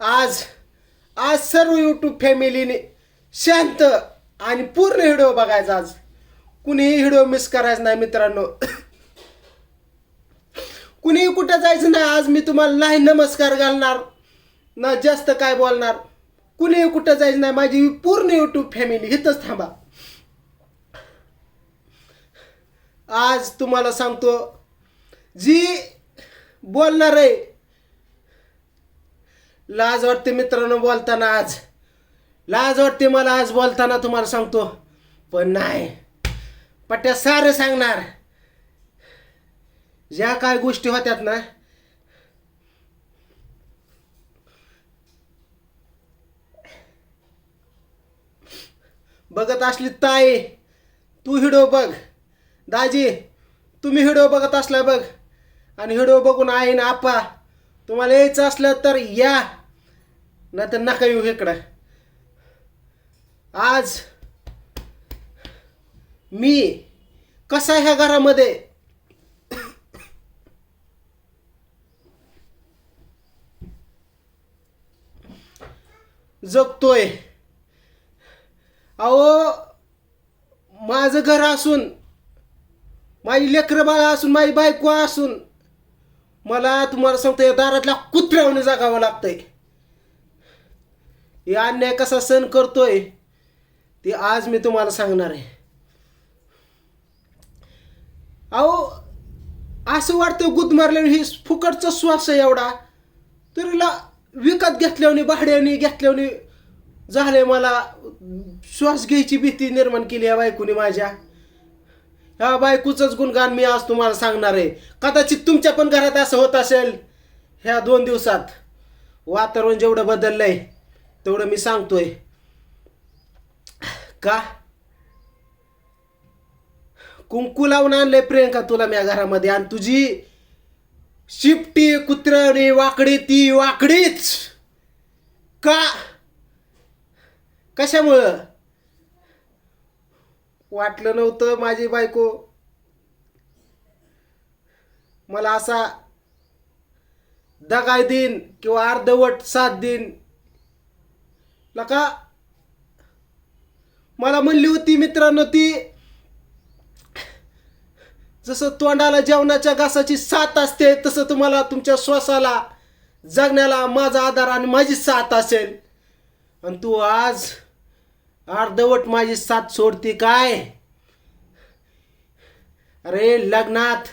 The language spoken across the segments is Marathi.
आज आज सर्व यूट्यूब फॅमिलीने शांत आणि पूर्ण व्हिडिओ बघायचा आज. कुणीही व्हिडिओ मिस करायचा नाही मित्रांनो. कुणीही कुठं जायचं नाही आज मी तुम्हाला नाही नमस्कार घालणार ना जास्त काय बोलणार. कुणीही कुठं जायचं नाही माझी पूर्ण यूट्यूब फॅमिली इथंच थांबा. आज तुम्हाला सांगतो जी बोलणार आहे लाज वाटते मित्रांनो बोलताना आज. लाज वाटते मला आज बोलताना तुम्हाला सांगतो. पण नाही. पट्ट्या सारं सांगणार. ज्या काय गोष्टी होत्यात ना बघत असली ताई तू हिडो बघ. दाजी तुम्ही हिडो बघत असला बघ. आणि हिडो बघून आई ना आपा तुम्हाला यायचं असलं तर या. नाही तर नका येऊ इकडं. आज मी कसा ह्या घरामध्ये? जगतोय. अहो माझं घर असून माझी लेकरं बाळा असून माझी बायको असून मला तुम्हाला सांगतो या दारातल्या कुत्र्याहून जागावं लागतंय. हे अन्याय कसा सण करतोय ते आज मी तुम्हाला सांगणार आहे. अहो असं वाटतं गुद मारल्याने हे फुकटचा श्वास आहे एवढा. तरीला विकत घेतल्याने भाड्याने घेतल्याने झाले मला. श्वास घ्यायची भीती निर्माण केली या बायकोने माझ्या. ह्या बायकोचंच गुणगान मी आज तुम्हाला सांगणार आहे. कदाचित तुमच्या पण घरात असं होत असेल. ह्या दोन दिवसात वातावरण जेवढं बदललंय तेवढं मी सांगतोय. का? कुंकू लावून आणलंय प्रियंका तुला मी घरामध्ये. आणि तुझी शिपटी कुत्रणी वाकडी ती वाकडीच. का? कशामुळं? वाटलं नव्हतं माझी बायको. मला असा दगाय दिन किंवा अर्धवट साथ दिन. लका मला म्हणली होती मित्रांनो ती जसं तोंडाला जेवणाच्या घासाची साथ असते तसं तुम्हाला तुमच्या श्वासाला जगण्याला माझा आधार आणि माझी साथ असेल. आणि तू आज अर्धवट माझी साथ सोडती काय? अरे लग्नात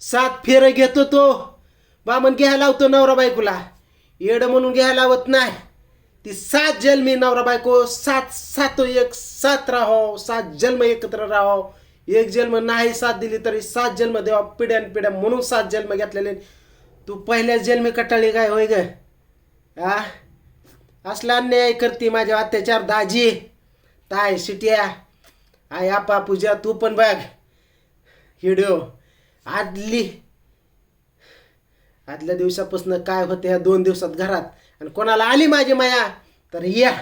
सात फेर घेतो तो. बामन घ्यायला लावतो नवरा बायकोला. येड म्हणून घ्यायला लावत नाही. ती सात जन्म नवरा बायको सात सात एक सात राहो सात जन्म एकत्र राहो. एक जन्म नाही साथ दिली तरी सात जन्म देवा पिढ्यान पिढ्या म्हणून सात जन्म घेतलेले. तू पहिल्या जन्मी कटाळी काय होय ग? आ? असला अन्याय करते माझ्या अत्याचार दाजी. ताय शिट्या. आय आपा पूजा तू पण बघ. हिडिओ आदली. आदल्या दिवसापासून काय होते ह्या दोन दिवसात घरात? आणि कोणाला आली माझी माया? तर या.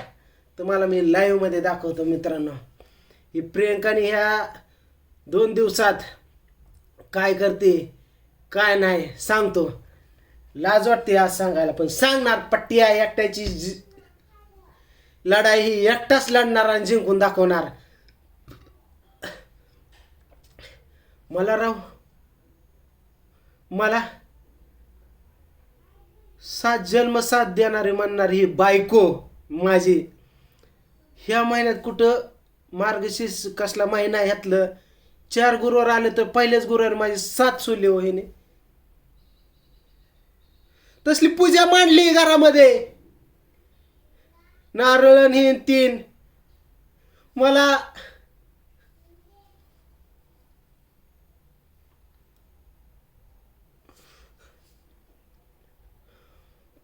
तुम्हाला मी लाईव्हमध्ये दाखवतो मित्रांनो. ही प्रियंकाने ह्या दोन दिवसात काय करते काय नाही सांगतो. लाज वाटते आज सांगायला पण सांगणार पट्टी आहे एकट्याची जी- लढाई ही एकटाच लढणार आणि जिंकून दाखवणार. मला राव मला सात जन्म साथ देणारी म्हणणारी ही बायको माझी. ह्या महिन्यात कुठं मार्गशीर्ष कसला महिना ह्यातलं चार गुरुवार आले तर पहिल्याच गुरुवार माझी सात सुले हो तसली पूजा मांडली घरामध्ये. नारळ हे तीन. मला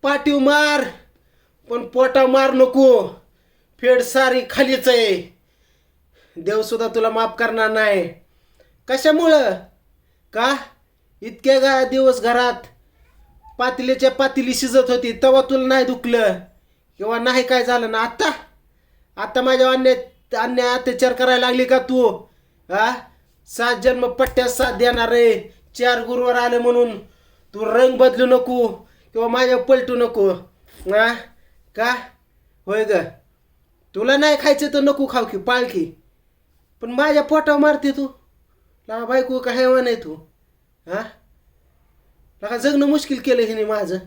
पाठीव मार पण पोटा मार नको. फेड सारी खालीच आहे. देव सुद्धा तुला माफ करणार नाही. कशामुळं? का? इतक्या गा दिवस घरात पातलीच्या पातेली शिजत होती तेव्हा तुला नाही दुखलं. किंवा नाही काय झालं ना आत्ता? आत्ता माझ्या अन्या अन्याय अत्याचार करायला लागली का तू? हा सात जन्म पट्ट्यात साथ देणार रे चार गुरुवार आले म्हणून. तू रंग बदलू नको किंवा माझ्या पलटू नको. हा का? होय ग. तुला नाही खायचं तर नको खाऊ की पाळखी पण माझ्या पोटावर मारते तू. ला बायको का हैवान आहे तू? हा लका जगणं मुश्किल केलं हिने माझं.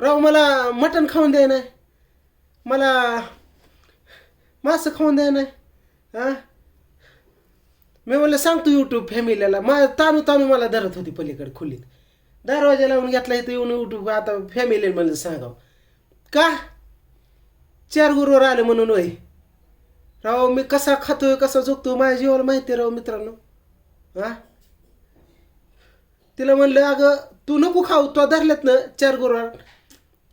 राव मला मटण खाऊन द्याय नाही मला मासं खाऊन द्याय नाही हा? मी म्हणलं सांगतो यूट्यूब फॅमिलीला मा तानू तानू मला धरत होती पलीकडे खोलीत. दरवाजा लावून घेतला इथं येऊन यूट्यूब आता फॅमिली म्हणलं सांगाव. का? चार गुरुवर आलं म्हणून होय. राव मी कसा खातोय कसा झोपतो माझ्या जीवाला माहिती आहे राव मित्रांनो. हा? तिला म्हणलं अगं तू नको खाऊ तो धरल्यात ना चार गुरुवार.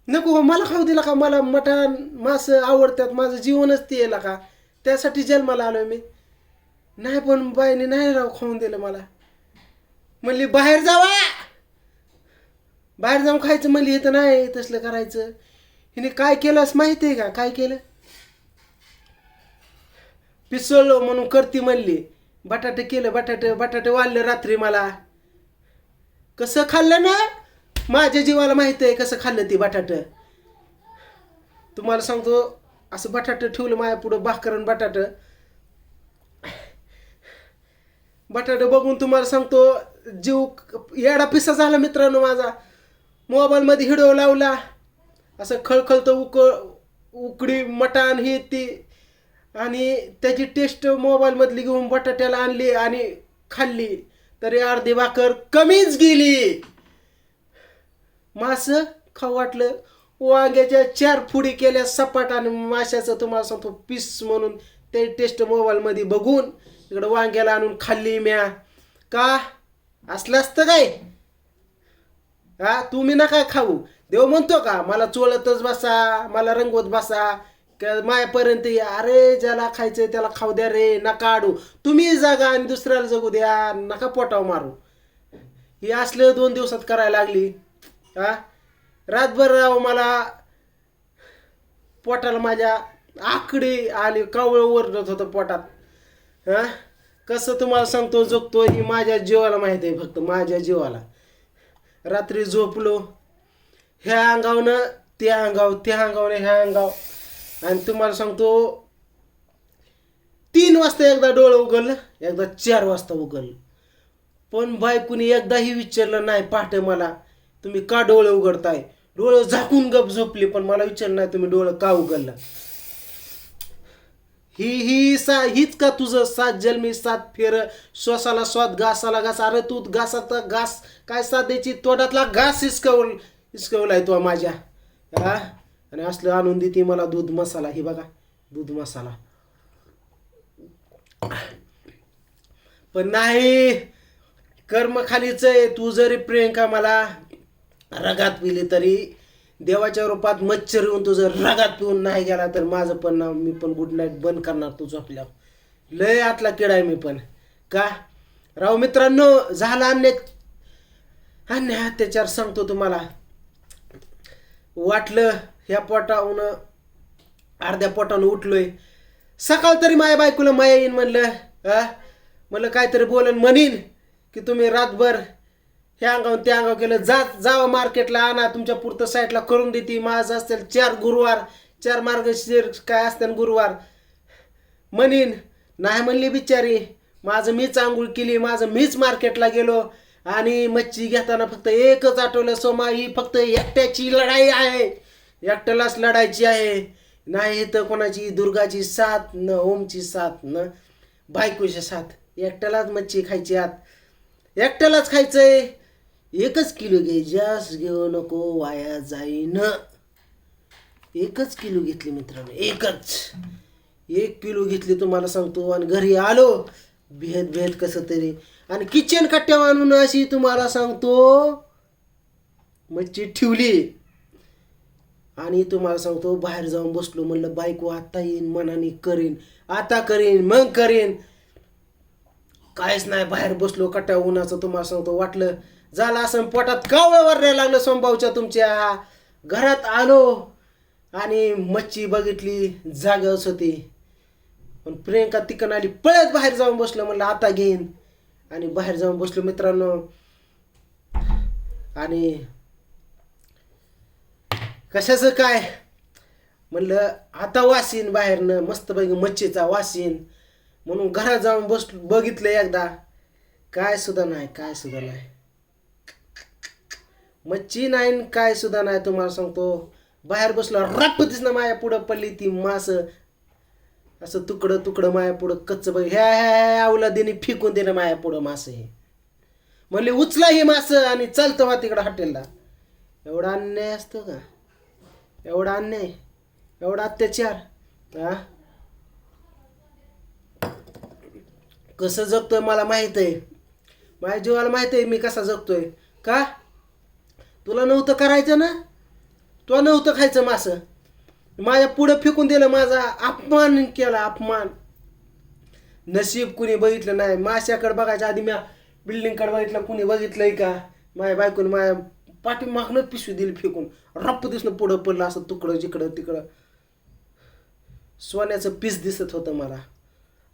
नको हो, मला खाऊ दिला का मला मटण मासं आवडतात माझं जीवनच ते येला का त्यासाठी जन्माला आलोय मी. नाही पण बाईने नाही राव खाऊन दिलं मला. म्हणली बाहेर जावा. बाहेर जाऊन खायचं म्हणली इथं नाही तसलं करायचं. हिने काय केलं असं माहिती आहे का? काय केलं? पिसळलो म्हणून करती म्हणली बटाटे केलं बटाटे बटाटे वाढले रात्री मला. कसं खाल्लं ना? माझ्या जीवाला माहिती आहे कसं खाल्लं ती बटाट. तुम्हाला सांगतो असं बटाट ठेवलं माझ्या पुढं बाकरण बटाट. बटाटे बघून तुम्हाला सांगतो जीव येडा पिसा झाला मित्रांनो माझा. मोबाईलमध्ये हिडो लावला. असं खळखळतं उक उकडी मटाण ही ती. आणि त्याची टेस्ट मोबाईलमधली घेऊन बटाट्याला आणली आणि खाल्ली. तरी अर्धी भाकर कमीच गेली. मास खाऊ वाटलं. वांग्याच्या चार फुडी केल्या सपाट आणि माशाचं तुम्हाला सांगतो पीस म्हणून ते टेस्ट मोबाईलमध्ये बघून इकडं वांग्याला आणून खाल्ली म्या. का? असलं असतं काय? हा तुम्ही नका खाऊ. देव म्हणतो का मला चोळतच बसा मला रंगवत बसा. मायापर्यंत या. अरे ज्याला खायचंय त्याला खाऊ द्या रे नका आडू. तुम्ही जागा आणि दुसऱ्याला जगू द्या नका पोटाव मारू. हे असलं दोन दिवसात करायला लागली. हा? रातभर राव मला पोटाला माझ्या आकडे आले कावळ ओरडत होतं पोटात. हा? कसं तुम्हाला सांगतो झोपतो ही माझ्या जीवाला माहीत आहे फक्त माझ्या जीवाला. रात्री झोपलो ह्या अंगावनं त्या अंगाव त्या अंगावनं ह्या अंगाव. आणि तुम्हाला सांगतो तीन वाजता एकदा डोळं उघडलं एकदा चार वाजता उघडलं. पण बायकोनी एकदाही विचारलं नाही पहाटे मला तुम्ही का डोळे उघडताय? डोळं झाकून गप झोपली पण मला विचार नाही तुम्ही डोळं का उघडलं? ही ही सा हीच का तुझं सात जन्मी सात फेर श्वासाला स्वाद घासाला घास? अरे तू घासाचा घास काय साथ द्यायची तोंडातला घास हिसकवल हिसकवलाय तो माझ्या. हा? आणि असलं आणून देते मला दूध मसाला. ही बघा दूध मसाला. पण नाही कर्म खालीच आहे. तू जरी प्रियंका मला रगात पिली तरी देवाच्या रूपात मच्छर येऊन तुझं रगात पिऊन नाही गेला तर माझं पण नाव मी पण गुड नाईट बंद करणार तू झोपल्या लय आतला किडा आहे मी पण. का? राव मित्रांनो झाला अन्य अन्य अत्याचार सांगतो तुम्हाला. वाटलं ह्या पोटाहून अर्ध्या पोटानं उठलोय. सकाळ तरी माझ्या बायकोला माया येईन म्हणलं हा म्हणलं काहीतरी बोलन म्हणीन की तुम्ही रातभर ह्या अंगावर त्या अंगावर केलं. जा जावं मार्केटला आणा तुमच्या पुरतं साईटला करून देते. माझं असतील चार गुरुवार चार मार्गशीर काय असतील गुरुवार. म्हणीन नाही म्हणली बिचारी. माझं मीच आंघोळ केली माझं मीच मार्केटला गेलो. आणि मच्छी घेताना फक्त एकच आठवलं सोमा ही फक्त एकट्याची लढाई आहे. एकट्यालाच लढायची आहे. नाही तर कोणाची दुर्गाची साथ न ओमची साथ न बायकोची साथ. एकट्यालाच मच्छी खायची आत. एकट्यालाच खायचंय. एकच किलो घे जास्त घेऊ नको वाया जाईन. एकच किलो घेतली मित्रांनो एकच. एक किलो घेतली तुम्हाला सांगतो आणि घरी आलो भेद भेद कसं तरी. आणि किचन कट्ट्या आणून अशी तुम्हाला सांगतो मच्छी ठेवली. आणि तुम्हाला सांगतो बाहेर जाऊन बसलो म्हणलं बायको आता येईन मनाने करीन आता करीन मग करीन. काहीच नाही बाहेर बसलो कट्या उन्हाचं तुम्हाला सांगतो वाटलं झालं असं पोटात कावळं वरल्या लागलं सोमभाऊच्या तुमच्या? घरात आलो आणि मच्छी बघितली जागच होती पण प्रियंका तिकडं आली पळत बाहेर जाऊन बसलो म्हणलं आता घेईन. आणि बाहेर जाऊन बसलो मित्रांनो. आणि कशाचं काय? म्हणलं आता वासीन बाहेरनं मस्तपैकी मच्छीचा वासीन. म्हणून घरात जाऊन बस बघितलं एकदा. काय सुद्धा नाही काय सुद्धा नाही. मच्छी नाही काय सुद्धा नाही तुम्हाला सांगतो. बाहेर बसलो रप्प दिसणं माया पुढं पडली ती मास. असं तुकडं तुकडं माया पुढं कच्च बघ. ह्या ह्या ह्या औलादीने फेकून दिलं माया पुढं मास हे. म्हणले उचला हे मास आणि चालतं मा तिकडं हॉटेलला. एवढा अन्याय असतो का? एवढा अन्याय? एवढा अत्याचार? हा कसं जगतोय मला माहीत आहे. माझ्या जीवाला माहीत आहे मी कसा जगतोय. का? तुला नव्हतं करायचं ना? तुला नव्हतं खायचं मासं? माझ्या पुढं फेकून दिलं माझा अपमान केला अपमान. नशीब कुणी बघितलं नाही. माश्याकडे बघायच्या आधी मी बिल्डिंगकडे बघितलं कुणी बघितलंय का? माझ्या बायकोने माझ्या पाठीमागनं पिशवी दिली फेकून. रप्प दिसणं पुढं पडलं असं तुकडं जिकडं तिकडं. सोन्याचं पीस दिसत होतं मला.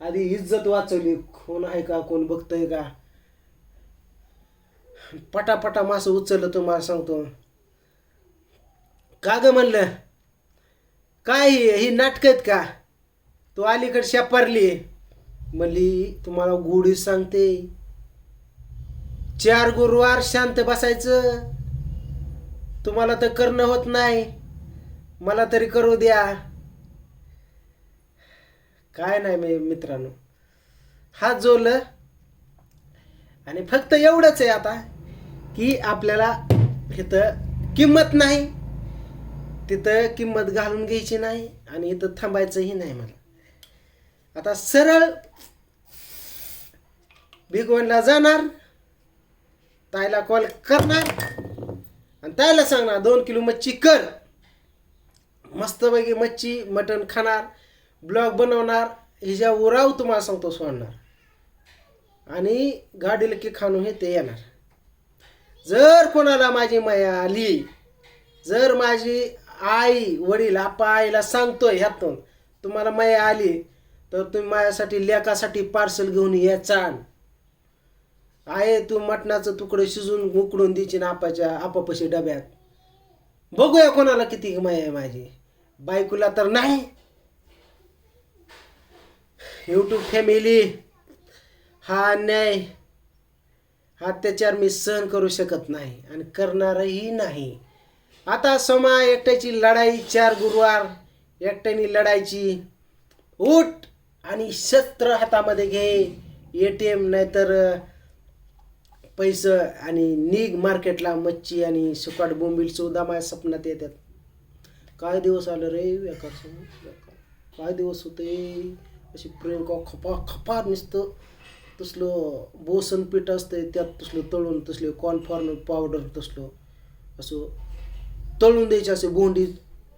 आधी इज्जत वाचवली. कोण आहे का कोण बघतंय का? पटापटा मासं उचललं तुम्हाला सांगतो. का ग म्हणलं? काय ही? ही नाटक आहेत का? तू अलीकडे शेपारली. म्हणली तुम्हाला गोडी सांगते. चार गुरुवार शांत बसायचं. तुम्हाला तर करणं होत नाही. मला तरी करू द्या. काय नाही मी मित्रांनो. हात जोडलं. आणि फक्त एवढंच आहे आता. की आपल्याला इथं किंमत नाही. तिथं किंमत घालून घ्यायची नाही आणि इथं थांबायचंही नाही मला. आता सरळ भिगवणला जाणार ताईला कॉल करणार आणि ताईला सांगणार दोन किलो मच्छी कर. मस्तपैकी मच्छी मटण खाणार ब्लॉग बनवणार हिच्या उराव तुम्हाला सांगतो सोडणार. आणि गाडीला की खाणू हे ते येणार. जर कोणाला माझी माया आली जर माझी आई वडील आपा आईला सांगतोय ह्यातून तुम्हाला माया आली तर तुम्ही माझ्यासाठी लेकासाठी पार्सल घेऊन याचान आहे तू मटणाचं तुकडं शिजून उकडून द्यायची ना आपाच्या आपापशी डब्यात. बघूया कोणाला किती माया आहे माझी. बायकोला तर नाही. यूट्यूब फॅमिली हा अन्याय. अत्याचार मी सहन करू शकत नाही आणि करणारही नाही. आता समा एकट्याची लढाई चार गुरुवार एकट्याने लढायची उठ आणि शस्त्र हातामध्ये घे ए टी एम नाहीतर पैसं आणि निघ मार्केटला मच्छी आणि सुकाट बोंबील सुद्धा माझ्या स्वप्नात येतात. काय दिवस आलं रे बेकार काय दिवस होते? अशी प्रियंका खपा खपा नुसतं तसलं बोसन पीठ असतंय त्यात तसलं तळून तसले कॉर्नफॉर्न पावडर तसलं असं तळून द्यायचे असे बोंडी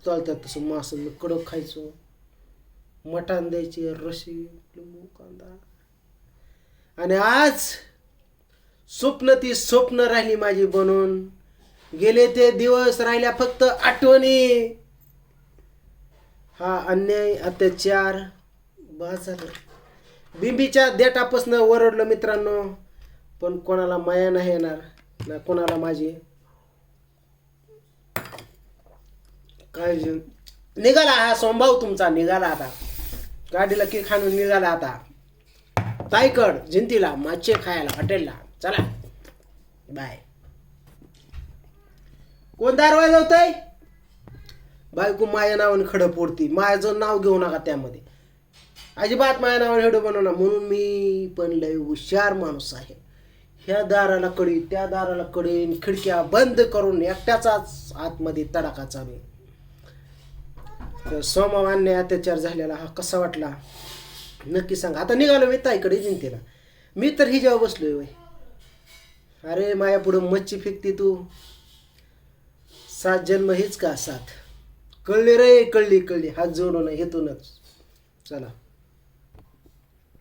चालतात तसं मासं कडक खायचो. मटण द्यायचे रशी लिंबू कांदा. आणि आज स्वप्न ती स्वप्न राहिली माझी बनून. गेले ते दिवस राहिल्या फक्त आठवणी. हा अन्याय अत्याचार बाजार. झालं बिंबीच्या देटापासनं ओरडलं मित्रांनो पण कोणाला माया नाही येणार ना कोणाला माझी. काय निघाला हा स्वभाव तुमचा निघाला आता. गाडीला की खाणून निघाला आता. ताईकड जिंतीला माचे खायला हॉटेलला. चला. बाय. कोण दार वाजवतय बायको माया नावाने खडं फोडती. माझं नाव घेऊ नका त्यामध्ये. अजिबात माझ्या नावाने हेडो बनवणार म्हणून मी पण लय हुशार माणूस आहे. ह्या दाराला कडी त्या दाराला कडीन आणि खिडक्या बंद करून एकट्याचाच आतमध्ये तडाखा चालू आहे. तर सोमवान्य अत्याचार झालेला हा कसा वाटला? नक्की सांगा. आता निघालो मी ताईकडे जिंतेला मी तर ही जेव्हा बसलोय वय अरे माया पुढं मच्छी फेकती तू. सात जन्म हीच का सात? कळली रे कळली कळली. हात जोडून हेतूनच चला.